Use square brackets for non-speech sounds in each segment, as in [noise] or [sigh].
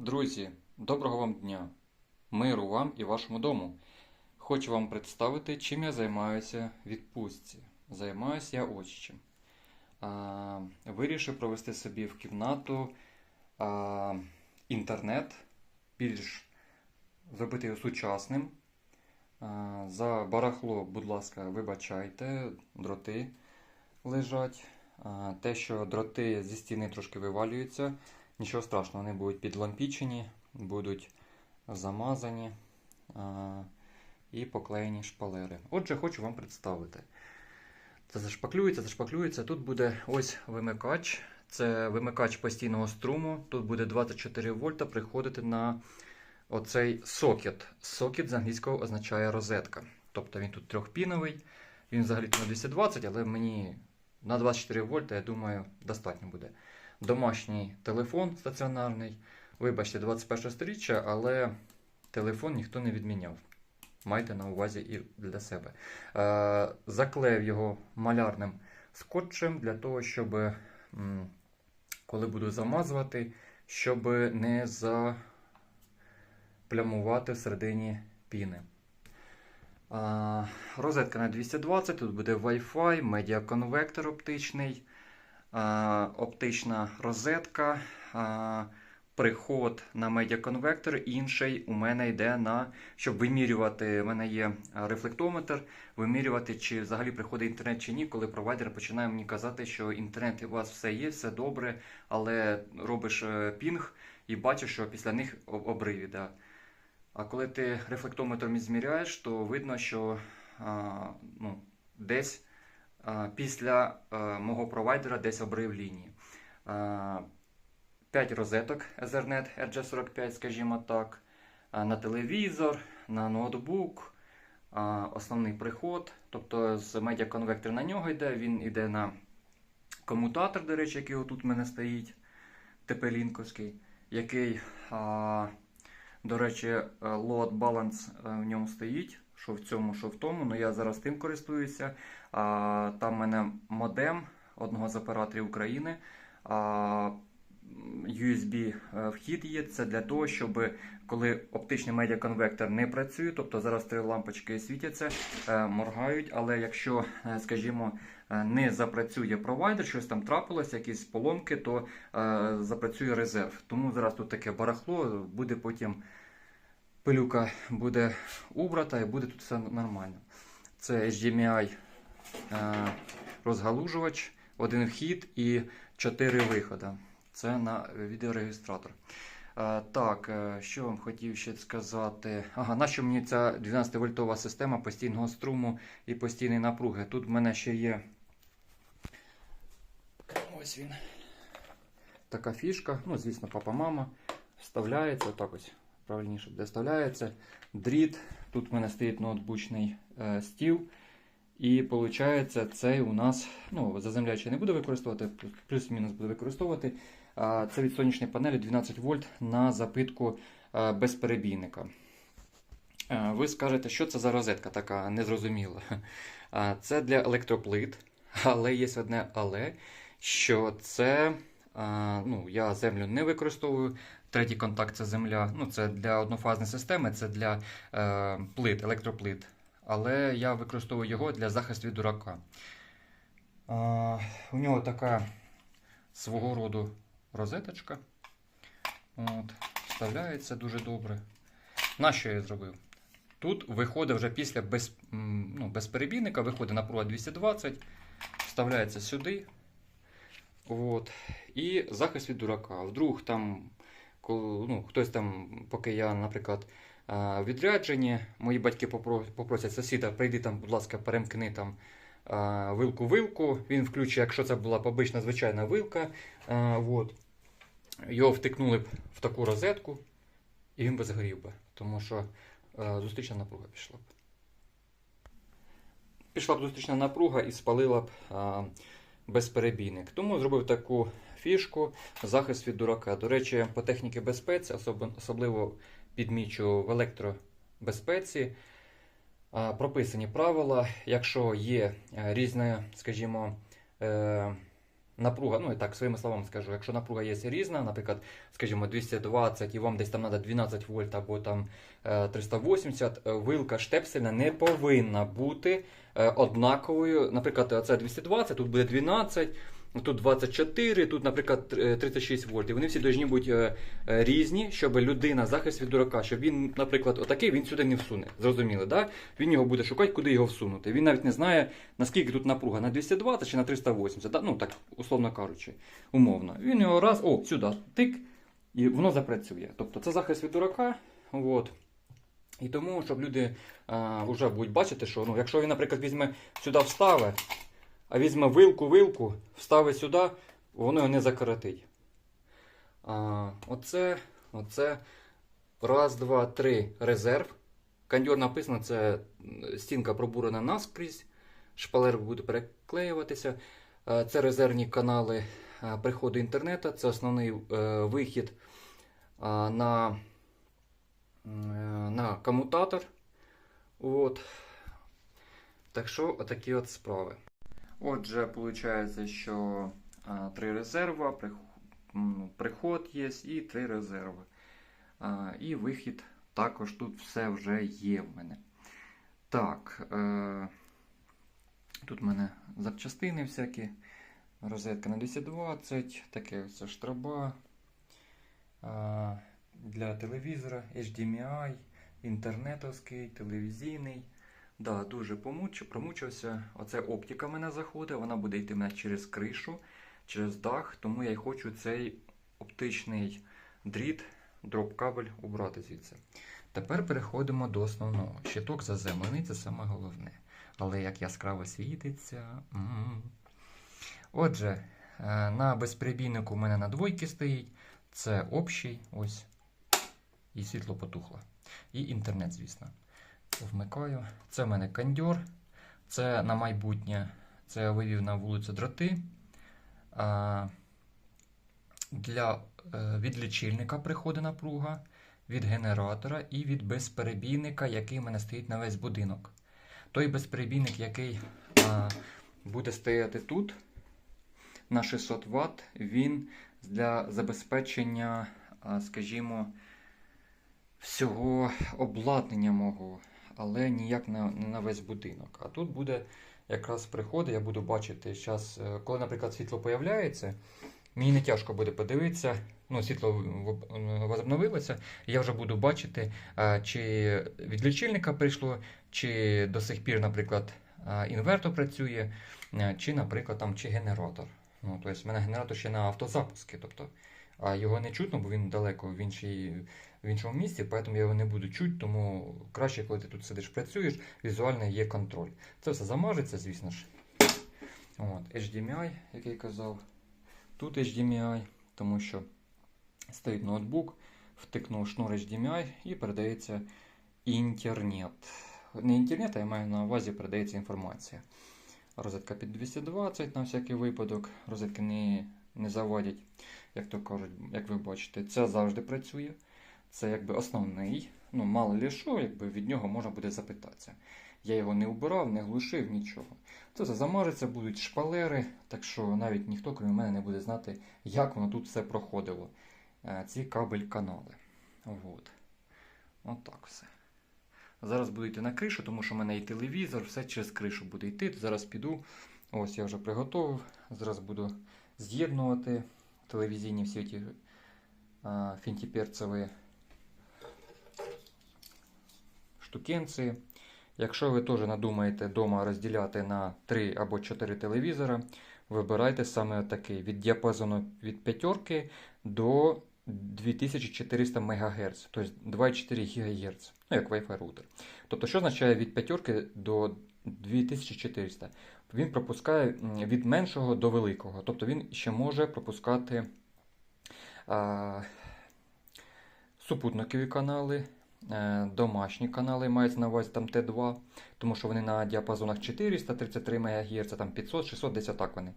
Друзі, доброго вам дня! Миру вам і вашому дому. Хочу вам представити, чим я займаюся в відпустці. Займаюся я ось чим. А, вирішив провести собі в кімнату а, інтернет, більш зробити його сучасним. А, за барахло, будь ласка, вибачайте, дроти лежать. А, те, що дроти зі стіни трошки вивалюються. Нічого страшного, вони будуть підлампічені, будуть замазані а, і поклеєні шпалери. Отже, хочу вам представити. Це зашпаклюється, зашпаклюється. Тут буде ось вимикач. Це вимикач постійного струму. Тут буде 24 вольта приходити на оцей сокет. Сокет з англійського означає розетка. Тобто він тут трьохпіновий. Він взагалі на 220, але мені на 24 вольта, я думаю, достатньо буде домашній телефон стаціонарний. Вибачте, 21 сторіччя, але телефон ніхто не відміняв. Майте на увазі і для себе. Е, заклеїв його малярним скотчем для того, щоб, коли буду замазувати, щоб не заплямувати всередині піни. А, розетка на 220, тут буде Wi-Fi, медіаконвектор оптичний, оптична розетка, приход на медіаконвектор. Інший у мене йде на, щоб вимірювати, у мене є рефлектометр, вимірювати, чи взагалі приходить інтернет чи ні, коли провайдер починає мені казати, що інтернет у вас все є, все добре, але робиш е, пінг і бачиш, що після них об- обриви. Да. А коли ти рефлектометром зміряєш, то видно, що а, ну, десь після мого провайдера десь обрив лінії. 5 розеток Ethernet RJ45, скажімо так, на телевізор, на ноутбук, основний приход, тобто з медіаконвектор на нього йде, він йде на комутатор, до речі, який отут в мене стоїть, ТП-лінковський, який. До речі, е, load balance е, в ньому стоїть, що в цьому, що в тому. Ну я зараз тим користуюся. Там в мене модем одного з операторів України. А, USB е, є. Це для того, щоб коли оптичний медіаконвектор не працює, тобто зараз три лампочки світяться, е, моргають, але якщо, е, скажімо, не запрацює провайдер, щось там трапилося, якісь поломки, то запрацює резерв. Тому зараз тут таке барахло, буде потім пилюка буде убрата і буде тут все нормально. Це HDMI е, розгалужувач, один вхід і 4 виходи. Це на відеорегістратор. Е, Так, е, що вам хотів ще сказати? Ага, нащо мені ця 12-вольтова система постійного струму і постійної напруги? Тут в мене ще є. Ось він. Така фішка. Ну, звісно, папа-мама. Вставляється, так ось правильніше буде вставляється. Дріт. Тут в мене стоїть ноутбучний е, стіл. І виходить, цей у нас ну, заземлячий не буде використовувати, плюс-мінус буде використовувати. Це від сонячної панелі 12 вольт на запитку а, безперебійника. Ви скажете, що це за розетка така незрозуміла. [laughs] Це для електроплит, але є одне але, що це ну, я землю не використовую. Третій контакт це земля. Ну, Це для однофазної системи, це для е, плит, електроплит. Але я використовую його для захисту від дурака. У нього така свого роду розеточка. От, Вставляється дуже добре. На що я зробив? Тут виходить вже після без, ну, безперебійника, виходить напруга 220, вставляється сюди. От, і захист від дурака. Вдруг там, ну, хтось там, поки я, наприклад, а, в відрядженні, мої батьки попросять сусіда, прийди там, будь ласка, перемкни там вилку-вилку. Він включить, якщо це була б обична звичайна вилка. От. Його втикнули б в таку розетку, і він би згорів би, тому що зустрічна напруга пішла б. Пішла б зустрічна напруга і спалила б безперебійник. Тому зробив таку фішку захист від дурака. До речі, по техніці безпеці, особливо підмічу в електробезпеці. Прописані правила, якщо є е, різне, скажімо, е, напруга, ну і так своїми словами скажу, якщо напруга є різна, наприклад, скажімо, 220 і вам десь там треба 12 вольт або там е, 380, е, вилка штепсельна не повинна бути однаковою. Наприклад, це 220, тут буде 12. Тут 24, тут, наприклад, е, 36 вольт. І вони всі повинні бути е, е, різні, щоб людина захист від дурака, щоб він, наприклад, отакий він сюди не всуне. Зрозуміли, да? Він його буде шукати, куди його всунути. Він навіть не знає, наскільки тут напруга, на 220 чи на 380, да? ну так, условно кажучи, умовно. Він його раз, о, сюди, тик, і воно запрацює. Тобто це захист від дурака. От. І тому, щоб люди а, вже будуть бачити, що ну, якщо він, наприклад, візьме сюди встави, а візьме вилку-вилку, вставить сюди, воно його не закоротить. А, оце, оце раз, два, три резерв. Кондьор написано, це стінка пробурена наскрізь, шпалер буде переклеюватися. Це резервні канали приходу інтернету, це основний е, вихід на, е, на комутатор. От. Так що, отакі от справи. Отже, виходить, що три резерва, приход є і три резерви. І вихід також тут все вже є в мене. Так, е, тут в мене запчастини всякі. Розетка на 220, таке ось штраба для телевізора, HDMI, інтернетовський, телевізійний. Да, дуже помуч, промучився. Оце оптика мене заходить, вона буде йти мене через кришу, через дах, тому я й хочу цей оптичний дріт, дроп-кабель убрати звідси. Тепер переходимо до основного. Щиток заземлений це саме головне. Але як яскраво світиться. м. Отже, е, на безперебійнику у мене на двойки стоїть. Це общий, ось. І світло потухло. І інтернет, звісно. Вмикаю. Це в мене кондьор. Це на майбутнє. Це я вивів на вулицю дроти. Для е, від лічильника приходить напруга, від генератора і від безперебійника, який в мене стоїть на весь будинок. Той безперебійник, який а, буде стояти тут на 600 Вт, він для забезпечення, а, скажімо, всього обладнання мого, але ніяк на, не на весь будинок. А тут буде якраз приходи, я буду бачити зараз, коли, наприклад, світло появляється, мені не тяжко буде подивитися. Ну, світло возобновилося, і я вже буду бачити, чи від лічильника прийшло, чи до сих пір, наприклад, інвертор працює, чи, наприклад, там, чи генератор. Ну, тобто, в мене генератор ще на автозапуску, тобто, а його не чутно, бо він далеко в, іншій, в іншому місці, тому я його не буду чути, тому краще, коли ти тут сидиш, працюєш, візуально є контроль. Це все замажеться, звісно ж. От, HDMI, як я казав. Тут HDMI, тому що стоїть ноутбук, втикнув шнур HDMI і передається інтернет. Не інтернет, а я маю на увазі передається інформація. Розетка під 220 на всякий випадок. Розетки не, не заводять, як то кажуть, як ви бачите. Це завжди працює. Це якби основний. Ну, мало ли що, якби від нього можна буде запитатися. Я його не убирав, не глушив, нічого. Це все замажеться, будуть шпалери, так що навіть ніхто, крім мене, не буде знати, як воно тут все проходило. Е, Ці кабель-канали. От. Отак все. Зараз буду йти на кришу, тому що в мене і телевізор, все через кришу буде йти. Зараз піду. Ось я вже приготував. Зараз буду з'єднувати телевізійні всі ті фінтіперцеві штукенці. Якщо ви теж надумаєте вдома розділяти на 3 або 4 телевізора, вибирайте саме такий від діапазону від 5 до 2400 МГц, тобто 2,4 ГГц, ну як Wi-Fi роутер. Тобто, що означає від 5 до 2400? Він пропускає від меншого до великого. Тобто він ще може пропускати а, супутникові канали, домашні канали, мається на увазі там Т2, тому що вони на діапазонах 433 МГц, там 500, 600, десь отак вони.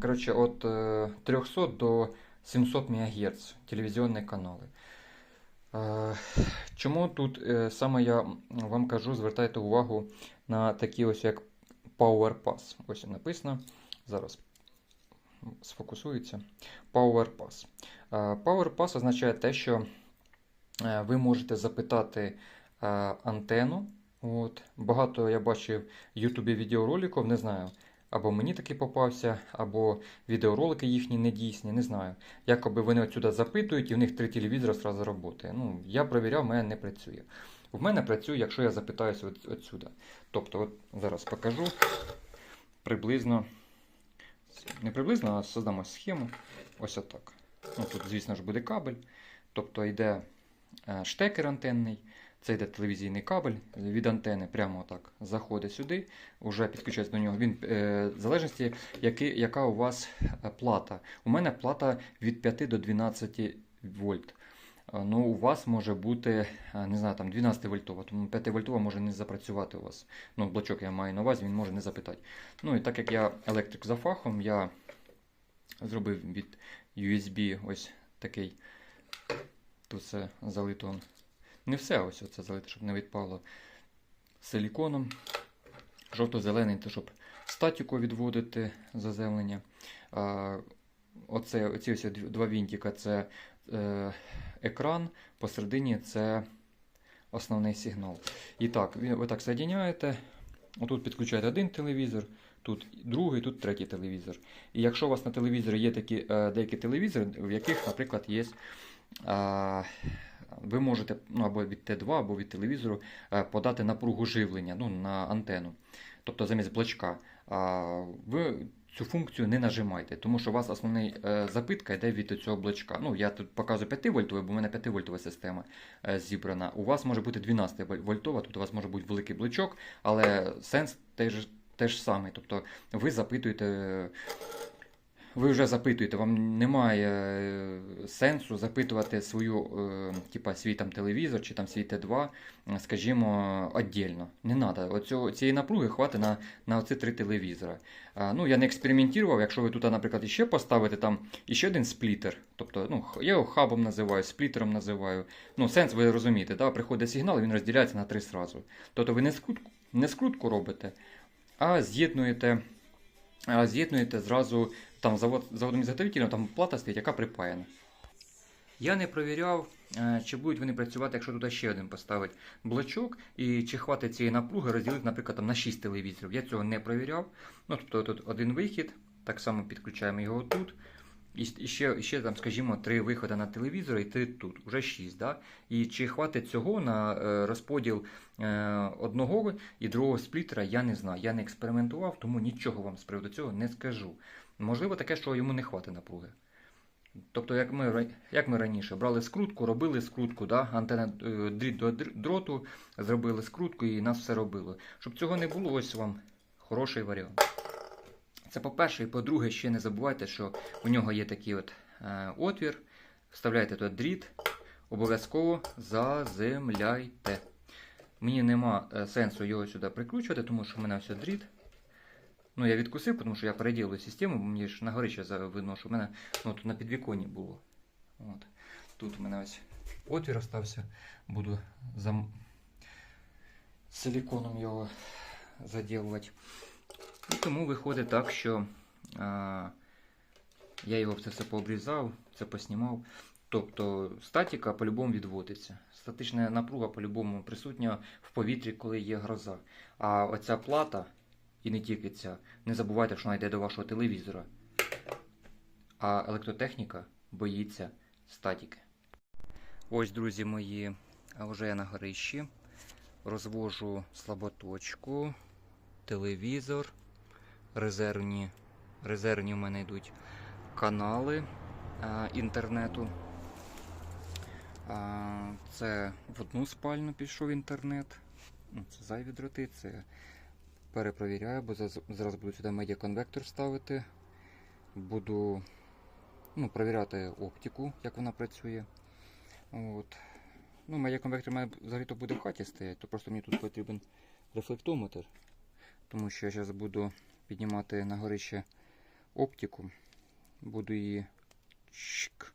Коротше, е, 300 до 700 МГц телевізійні канали. Е, Чому тут е, саме я вам кажу, звертайте увагу на такі ось як Power. Ось написано. Зараз сфокусується. Power Pass. Е, означає те, що е, ви можете запитати е, антенну. От. Багато я бачив в Ютубі відеороликів, не знаю. Або мені такий попався, або відеоролики їхні недійсні, не знаю. Якоби вони отсюди запитують, і в них три телевізора зразу працює. Ну, я провіряв, в мене не працює. В мене працює, якщо я запитаюся от, отсюди. Тобто, от зараз покажу приблизно, не приблизно, а создамо схему. Ось отак. Ну, тут, звісно ж, буде кабель. Тобто йде е, штекер антенний, це йде телевізійний кабель від антени, прямо отак заходить сюди, вже підключається до нього. Він е, в залежності, який, яка у вас е, плата. У мене плата від 5 до 12 вольт. Е, Ну, у вас може бути, е, не знаю, там 12 вольтова, тому 5 вольтова може не запрацювати у вас. Ну, блочок я маю на увазі, він може не запитати. Ну і так як я електрик за фахом, я зробив від USB ось такий. Тут все залито. Не все ось це залито, щоб не відпало силіконом. Жовто-зелений, то щоб статіку відводити заземлення. Оці ось два вінтика це е, екран, посередині це основний сигнал. І так, ви, так соєдиняєте. Отут підключаєте один телевізор, тут другий, тут третій телевізор. І якщо у вас на телевізорі є е, деякі телевізори, в яких, наприклад, є. Ви можете ну, або від Т2, або від телевізору е, подати напругу живлення ну, на антенну. Тобто замість блочка. Ви цю функцію не нажимайте, тому що у вас основний е, запитка йде від цього блочка. Ну, я тут показую 5 вольтовий, бо в мене 5 вольтова система е, зібрана. У вас може бути 12 вольтова, тут у вас може бути великий блочок, але сенс теж, теж самий. Тобто ви запитуєте. Ви вже запитуєте, вам немає е, сенсу запитувати свою, е, типа, свій там телевізор чи там свій Т2, е, скажімо, віддільно. Не треба. Цієї напруги хватить на, на оці три телевізори. А, ну, я не експериментував, якщо ви тут, наприклад, іще поставите там іще один сплітер. Тобто, ну, я його хабом називаю, сплітером називаю. Ну, сенс ви розумієте, да? приходить сигнал, він розділяється на три зразу. Тобто ви не скрутку, не скрутку робите, а з'єднуєте. З'єднуєте зразу там завод, заводом ізготовителем, там плата стоїть, яка припаяна. Я не провіряв, е, чи будуть вони працювати, якщо туди ще один поставити блочок, і чи хватить цієї напруги розділити, наприклад, там, на 6 телевізорів. Я цього не провіряв. Ну, тобто тут один вихід, так само підключаємо його тут. І ще, ще там, скажімо, три виходи на телевізор і три тут, вже 6. Да? І чи хватить цього на е, розподіл е, одного і другого сплітера, я не знаю. Я не експериментував, тому нічого вам з приводу цього не скажу. Можливо, таке, що йому не хватить напруги. Тобто, як ми, як ми раніше брали скрутку, робили скрутку, да? антенна е, дріт до дроту, зробили скрутку і нас все робило. Щоб цього не було, ось вам хороший варіант. Це по-перше, і по-друге, ще не забувайте, що у нього є такий от е, отвір. Вставляєте тут дріт, обов'язково заземляйте. Мені нема е, сенсу його сюди прикручувати, тому що в мене все дріт. Ну, я відкусив, тому що я переділую систему, мені ж на за- видно, що в мене ну, тут на підвіконні було. От. Тут у мене ось отвір остався. Буду зам... силіконом його заділувати. І тому виходить так, що а, я його це все пообрізав, це поснімав. Тобто статіка по-любому відводиться. Статична напруга по-любому присутня в повітрі, коли є гроза. А оця плата, і не тільки ця, не забувайте, що вона йде до вашого телевізора. А електротехніка боїться статіки. Ось, друзі мої, вже я на горищі. Розвожу слаботочку, телевізор, резервні, резервні в мене йдуть канали а, інтернету. А, це в одну спальню пішов інтернет. Це зайві дроти, це перепровіряю, бо зараз буду сюди медіаконвектор ставити. Буду ну, перевіряти оптику, як вона працює. От. Ну, медіаконвектор має взагалі то буде в хаті стояти, то просто мені тут потрібен рефлектометр. Тому що я зараз буду піднімати на горище оптику. Буду її чик.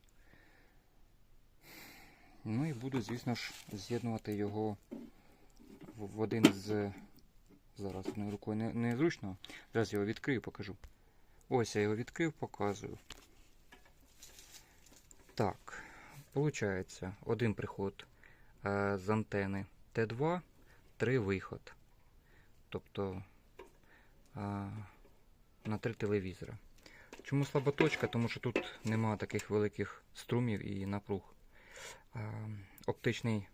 Ну і буду, звісно ж, з'єднувати його в один з. Зараз одною рукою не, незручно. Зараз його відкрию, покажу. Ось я його відкрив, показую. Так, виходить, один приход е, з антени Т2, три виход. Тобто е, на три телевізора. Чому слаба точка? Тому що тут нема таких великих струмів і напруг. Е, оптичний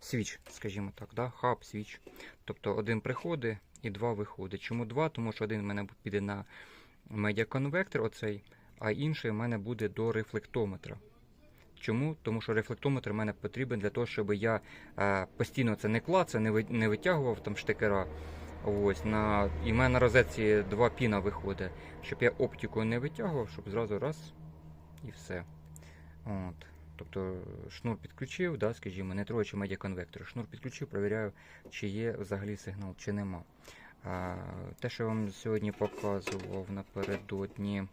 свіч, скажімо так, да? хаб, свіч. Тобто один приходить і два виходить. Чому два? Тому що один в мене піде на медіаконвектор, оцей, а інший в мене буде до рефлектометра. Чому? Тому що рефлектометр мене потрібен для того, щоб я е, постійно це не клацав, не, ви- не витягував там штекера. Ось, на, і в мене на розетці два піна виходить, щоб я оптику не витягував, щоб зразу раз і все. От. Тобто шнур підключив, да, скажімо, не троючи медіаконвектор. Шнур підключив, перевіряю, чи є взагалі сигнал, чи нема. А, те, що я вам сьогодні показував напередодні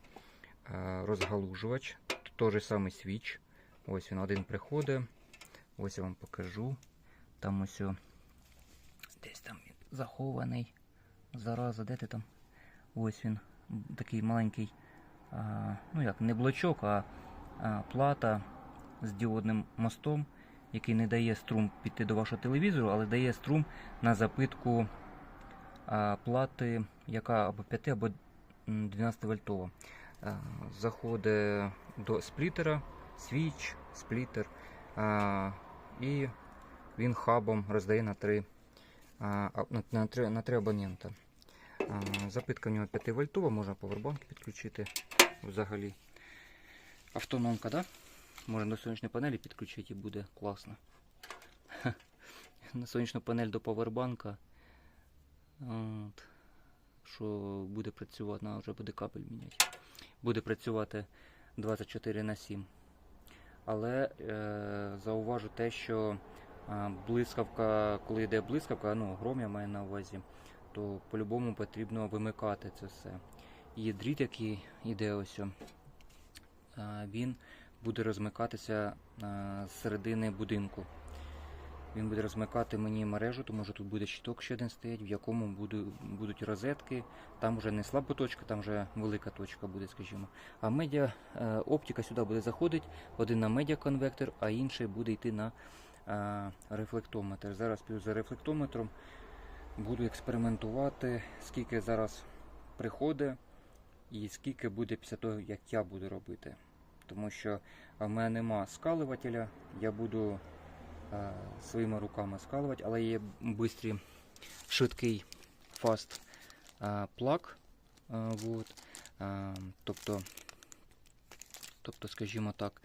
розгалужувач, той же самий свіч. Ось він один приходить. Ось я вам покажу. Там ось о, десь там він захований. Зараза, де ти там? Ось він. Такий маленький, а, ну як, не блочок, а, а плата з діодним мостом, який не дає струм піти до вашого телевізору, але дає струм на запитку плати, яка або 5 або 12 вольтова. Заходить до сплітера, свіч, сплітер, і він хабом роздає на три, а, а, на, на, три, на три абонента. Запитка в нього 5 вольтова, можна повербанки підключити взагалі. Автономка, да? Можна до сонячної панелі підключити і буде класно. На сонячну панель до павербанка. От. Що буде працювати, на вже буде кабель міняти. Буде працювати 24 на 7. Але е, зауважу те, що е, блискавка, коли йде блискавка, ну гром я маю на увазі, то по-любому потрібно вимикати це все. І дріт, який йде ось, е, він буде розмикатися е, з середини будинку. Він буде розмикати мені мережу, тому що тут буде щиток ще один стоять, в якому буду, будуть розетки. Там вже не слаба точка, там вже велика точка буде, скажімо. А медіа е, оптика сюди буде заходити, один на медіаконвектор, а інший буде йти на е, рефлектометр. Зараз піду за рефлектометром, буду експериментувати, скільки зараз приходить і скільки буде після того, як я буду робити. Тому що в мене нема скалувателя, я буду е, своїми руками скалувати, але є бистрий, швидкий fast е, плаг. Е, вот. Е, тобто, тобто, скажімо так,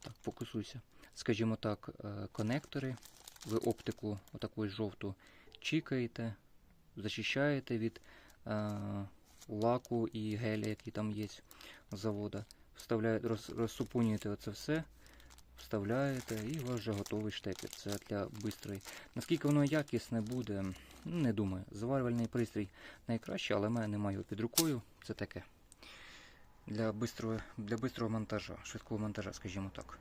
так, фокусуйся. Скажімо так, е, конектори. Ви оптику отаку жовту чікаєте, зачищаєте від е, лаку і геля, який там є з завода. Вставляєте, роз, розсупунюєте оце все, вставляєте і у вас вже готовий штекер. Це для бистрої. Наскільки воно якісне буде, не думаю. Заварювальний пристрій найкраще, але мене немає під рукою. Це таке. Для бистрого, монтажа, швидкого монтажа, скажімо так.